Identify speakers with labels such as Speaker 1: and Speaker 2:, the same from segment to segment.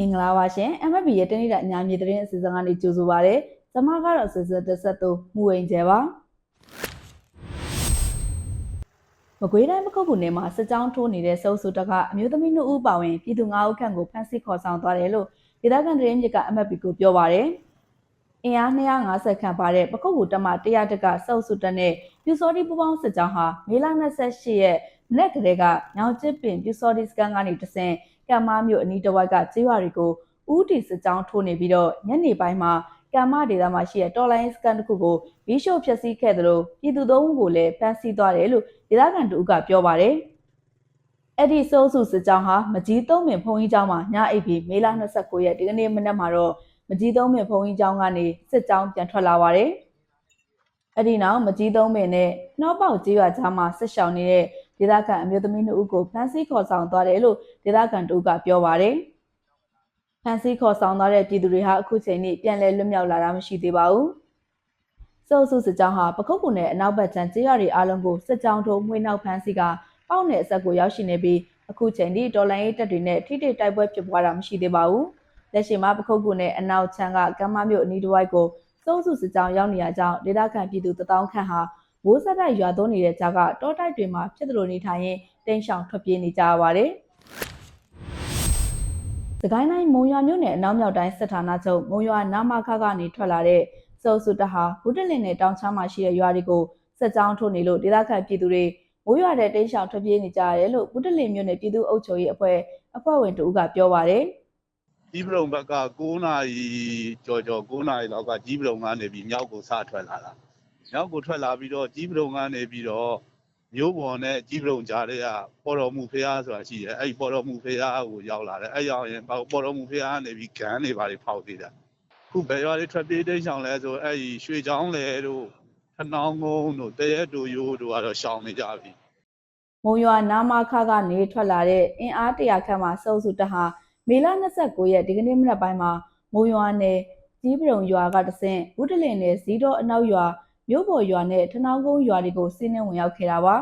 Speaker 1: မင်္ဂလာပါရှင် MFB ရဲ့တနေ့တာအညာမြေသတင်းအစီအစဉ်ကနေကြိုဆိုပါရစေ။ကျွန်မကတော့ဆက်ဆက်တက်ဆက်သူမှုဝင်ကျဲပါ။မကွေးတိုင်းပခုတ်ကူနယ်မှာစစ်ကြောင်းထိုးနေတဲ့စုပ်စုတကအမျိုးသမီး2ဦးပါဝင်ပြည်သူ9ဦးခန့်ကိုဖမ်းဆီးခေါ်ဆောင်သွားတယ်လို့ဒေသခံသတင်းမြစ်က MFB ကိုပြောပါရယ်။အင်အား250ခန့်ပါတဲ့ပခုတ်ကူတမ100တက်ကစုပ်စုတက်နဲ့ပြူစောတိပူပေါင်းစစ်ကြောင်းဟာမေလ28ရက်မနေ့ကတည်းကညောင်ကျစ်ပင်ပြူစောတိစကန်ကနေတဆင့် ကံမားမြို့အနီးတစ်ဝိုက်ကကျေးရွာတွေကိုဦးတီစစ်ကြောင်းထိုးနေပြီးတော့ညနေပိုင်းမှာကံမားဒေသမှာရှိတဲ့တော်လိုင်းစကန်တစ်ခုကိုဗီရှို့ဖျက်ဆီးခဲ့တယ်လို့ပြည်သူသုံးဦးကိုလည်းဖမ်းဆီးသွားတယ်လို့ဒေသခံတို့ကပြောပါတယ်။အဲ့ဒီစိုးစုစစ်ကြောင်းဟာမကြီးသုံးပင်ဖုံကြီးကျောင်းမှာညအိပ်ပြီးမေလ29ရက်ဒီကနေ့မနက်မှာတော့မကြီးသုံးပင်ဖုံကြီးကျောင်းကနေစစ်ကြောင်းပြန်ထွက်လာပါတယ်။အဲ့ဒီနောက်မကြီးသုံးပင်နဲ့နှောပေါက်ကြီးရွာကြားမှာစစ်ရှောင်နေတဲ့ ဒေသခံအမျိုးသမီး2ဦးကိုဖမ်းဆီးခေါ်ဆောင်သွားတယ်လို့ဒေသခံတို့ကပြောပါတယ်။ဖမ်းဆီးခေါ်ဆောင်သွားတဲ့ပြည်သူတွေဟာအခုချိန်ထိပြန်လည်လွတ်မြောက်လာတာမရှိသေးပါဘူး။စုပ်စုစစ်ကြောင်းဟာပခုတ်ကူနယ်အနောက်ဘက်ခြမ်းကျေးရွာတွေအားလုံးကိုစစ်ကြောင်းထိုးမှွေနှောက်ဖမ်းဆီးကပေါက်နယ်အဆက်ကိုရောက်ရှိနေပြီးအခုချိန်ထိတော်လိုင်းရေးတပ်တွေနဲ့ထိထိတိုက်ပွဲဖြစ်ပွားတာမရှိသေးပါဘူး။လက်ရှိမှာပခုတ်ကူနယ်အနောက်ခြမ်းကကမ်းမမြို့အနီးတစ်ဝိုက်ကိုစုပ်စုစစ်ကြောင်းရောက်နေရကြောင်းဒေသခံပြည်သူတထောင်ခန့်ဟာ မိုးဆက်တိုက်ရွာသွန်းနေတဲ့ကြားကတောတိုက်တွေမှာဖြစ်သလိုနေထိုင်ရင်းတိမ်းရှောင်ထွက်ပြေးနေကြရပါတယ်။စကိုင်းတိုင်းမုံရွာမြို့နယ်အနောက်မြောက်တိုင်းစစ်ဌာနချုပ်မုံရွာနာမခကနေထွက်လာတဲ့စုပ်စုတဟာဘုဒ္ဓလင်နယ်တောင်ချမ်းမှာရှိတဲ့ရွာတွေကိုစစ်ကြောင်းထိုးနေလို့ဒေသခံပြည်သူတွေမိုးရွာတဲ့တိမ်းရှောင်ထွက်ပြေးနေကြရတယ်လို့ဘုဒ္ဓလင်မြို့နယ်ပြည်သူ့အုပ်ချုပ်ရေးအဖွဲ့အဖွဲ့ဝင်တူကပြောပါတယ်။
Speaker 2: ကြီးပလုံဘက်က9နာရီကြော်ကြော်9နာရီလောက်ကကြီးပလုံကနေပြီးမြောက်ကိုစထွက်လာတာ မြောက်ကိုထွက်လာပြီးတော့ကြီးပလုံကနေပြီးတော့မျိုးပေါ်နဲ့ကြီးပလုံကြားတဲ့ကပေါ်တော်မူဖះဆိုတာရှိတယ်အဲ့ဒီပေါ်တော်မူဖះကိုရောက်လာတယ်အဲ့ရောက်ရင်ပေါ်တော်မူဖះကနေပြီးဂန်းတွေပါတွေဖောက်သေးတယ်ခုဘယ်ရွာတွေထွက်ပြေးတိတ်ဆောင်လဲဆိုအဲ့ဒီရွှေချောင်းလေတို့ထနောင်းကုန်းတို့တရဲတူရိုးတို့ကတော့ရှောင်နေကြပြီ
Speaker 1: မုံရွာနာမခကနေထွက်လာတဲ့အင်အားတရာခန့်မှစုပ်စုတဟာမေလ29ရက်ဒီကနေ့မနက်ပိုင်းမှာမုံရွာနယ်ကြီးပရုံရွာကတဆင့်ဦးတလင်နယ်ဇီးတော်အနောက်ရွာ မြို့ပေါ်ရွာနဲ့ထနောင်းကုန်းရွာတွေကိုစီးနှင်းဝင်ရောက်ခဲ့တာပါ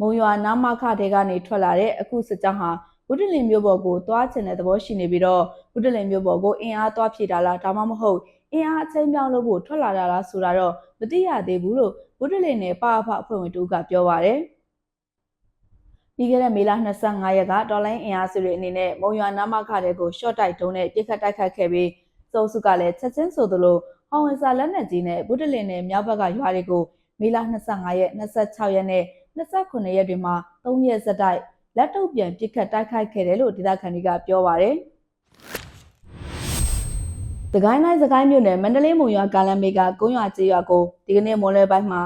Speaker 1: မုံရွာနာမခတဲကနေထွက်လာတဲ့အခုစစ်ကြောင်းဟာဦးတလင်မြို့ပေါ်ကိုသွားချင်တဲ့သဘောရှိနေပြီးတော့ဦးတလင်မြို့ပေါ်ကိုအင်အားသွားဖြည့်တာလားဒါမှမဟုတ်အင်အားအချိန်ပြောင်းလို့ဖို့ထွက်လာတာလားဆိုတာတော့မသိရသေးဘူးလို့ဦးတလင်နယ်ပါအဖအဖွဲ့ဝင်တူကပြောပါတယ်ပြီးခဲ့တဲ့မေလ25ရက်ကဒေါ်လိုင်းအင်အားစုတွေအနေနဲ့မုံရွာနာမခတဲ့ကိုရှော့တိုက်တုံးနဲ့ပြစ်ခတ်တိုက်ခတ်ခဲ့ပြီးစုံစုကလည်းချက်ချင်းဆိုသလို ဟောင်ဝင်စာလက်နက်ကြီးနဲ့ဗုဒ္ဓလင်နဲ့မြောက်ဘက်ကရွာတွေကိုမေလ25ရက်26ရက်နဲ့29ရက်တွေမှာ3ရက်ဆက်တိုက်လက်တုပ်ပြန်ပြစ်ခတ်တိုက်ခိုက်ခဲ့တယ်လို့ဒေသခံတွေကပြောပါတယ်။သကိုင်းတိုင်းသကိုင်းမြို့နယ်မန္တလေးမုံရွာကားလမ်းမေကကုန်းရွာကျေးရွာကိုဒီကနေ့မွန်လွဲပိုင်းမှာ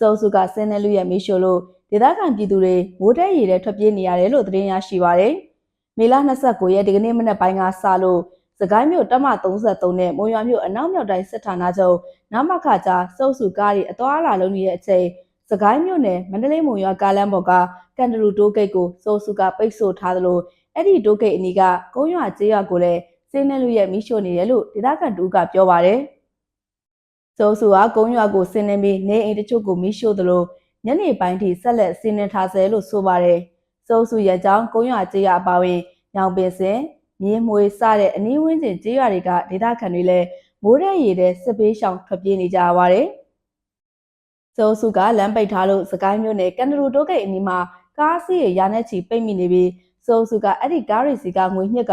Speaker 1: စုံစုကဆင်းနေလူရဲ့မီးရှို့လို့ဒေသခံပြည်သူတွေမိုးတဲရေထဲထွက်ပြေးနေရတယ်လို့သတင်းရရှိပါရယ်။မေလ29ရက်ဒီကနေ့မနက်ပိုင်းကစလို့ စကိုင်းမြို့တမ33နဲ့မွန်ရွာမြို့အနောက်မြောက်တိုင်းစစ်ဌာနချုပ်နမခကြားစုပ်စုကားတွေအသွားအလာလုံးနေတဲ့အချိန်စကိုင်းမြို့နယ်မန္တလေးမုံရွာကားလမ်းပေါ်ကကန်တရူတိုးဂိတ်ကိုစုပ်စုကပိတ်ဆို့ထားသလိုအဲ့ဒီတိုးဂိတ်အနီးကကုန်းရွာကျေးရွာကိုလည်းစင်းနေလူရဲ့မိရှို့နေတယ်လို့ဒေသခံတူကပြောပါရယ်။စုပ်စုကကုန်းရွာကိုစင်းနေပြီးနေအိမ်တချို့ကိုမိရှို့သလိုညနေပိုင်းထိဆက်လက်စီးနှင်ထားဆဲလို့ဆိုပါတယ်။စိုးစုရကြောင်းကုန်းရွာကျေးရွာအပါအဝင်ညောင်ပင်စင် မြင်းမွေစတဲ့အနီးဝန်းကျင်ကျေးရွာတွေကဒေသခံတွေလည်းမိုးရဲရည်တဲ့စစ်ပေးရှောင်ထွက်ပြေးနေကြရပါတယ်။စိုးစုကလမ်းပိတ်ထားလို့စကိုင်းမြို့နယ်ကန်တရူတိုးဂိတ်အနီးမှာကားစီးရရာနဲ့ချီပိတ်မိနေပြီးစိုးစုကအဲ့ဒီကားရီစီကငွေညှစ်က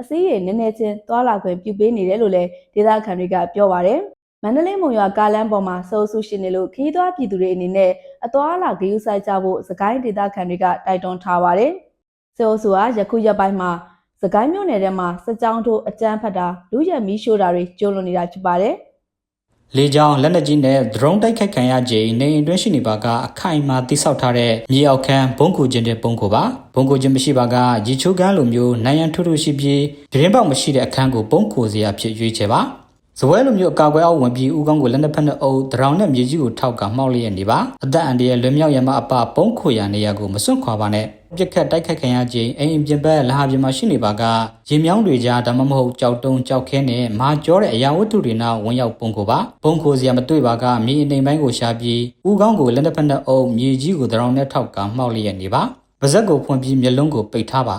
Speaker 1: အစည်းရနည်းနည်းချင်းသွာလာခွင့်ပြုပေးနေတယ်လို့လည်းဒေသခံတွေကပြောပါတယ်။မန္တလေးမုံရွာကားလမ်းပေါ်မှာစိုးဆူရှိနေလို့ခီးသွွားပြည်သူတွေအနေနဲ့အသွားအလာဂရုစိုက်ကြဖို့စကိုင်းဒေသခံတွေကတိုက်တွန်းထားပါတယ်။စိုးဆူဟာယခုရက်ပိုင်းမှာ စကိုင်းမြို့နယ်ထဲမှာစကြောင်းထိုးအကြမ်းဖက်တာလူရဲမီးရှို့တာတွေကျုံလွန်နေတာဖြစ်ပါတယ်
Speaker 3: လေကြောင်းလက်နက်ကြီးနဲ့ drone တိုက်ခိုက်ခံရခြင်းနေအိမ်တွင်းရှိနေပါကအခိုင်အမာတိစောက်ထားတဲ့မြေအောက်ခန်းဘုံကူခြင်းတဲ့ပုံကိုပါဘုံကူခြင်းမရှိပါကရေချိုးကန်းလိုမျိုးနိုင်ရန်ထုထုရှိပြီးပြင်းပေါက်မရှိတဲ့အခန်းကိုပုံကိုစရာဖြစ်ရွေးချယ်ပါဇပွဲလိုမျိုးအကာအကွယ်အောက်ဝင်ပြီးဥကောင်းကိုလက်နှစ်ဖက်နဲ့အုပ်ဒရောင်နဲ့မြေကြီးကိုထောက်ကမှောက်လျက်နေပါအသက်အန္တရာယ်လွတ်မြောက်ရမအပပုံခိုရနေရကိုမစွန့်ခွာပါနဲ့ ပြက်ခတ်တိုက်ခိုက်ခံရခြင်းအိမ်အပြင်ဘက်လဟာပြင်မှာရှိနေပါကရေမြောင်းတွေကြားဒါမှမဟုတ်ကြောက်တုံးကြောက်ခဲနဲ့မာကြောတဲ့အရာဝတ္ထုတွေနောက်ဝင်ရောက်ပုံကိုပါပုံကိုစရာမတွေ့ပါကမြေအိမ်ပိုင်းကိုရှာပြီးဥကောင်းကိုလက်နှစ်ဖက်နဲ့အုပ်မြေကြီးကိုဒရောင်နဲ့ထောက်ကမှောက်လျက်နေပါပါဇက်ကိုဖွင့်ပြီးမျက်လုံးကိုပိတ်ထားပါ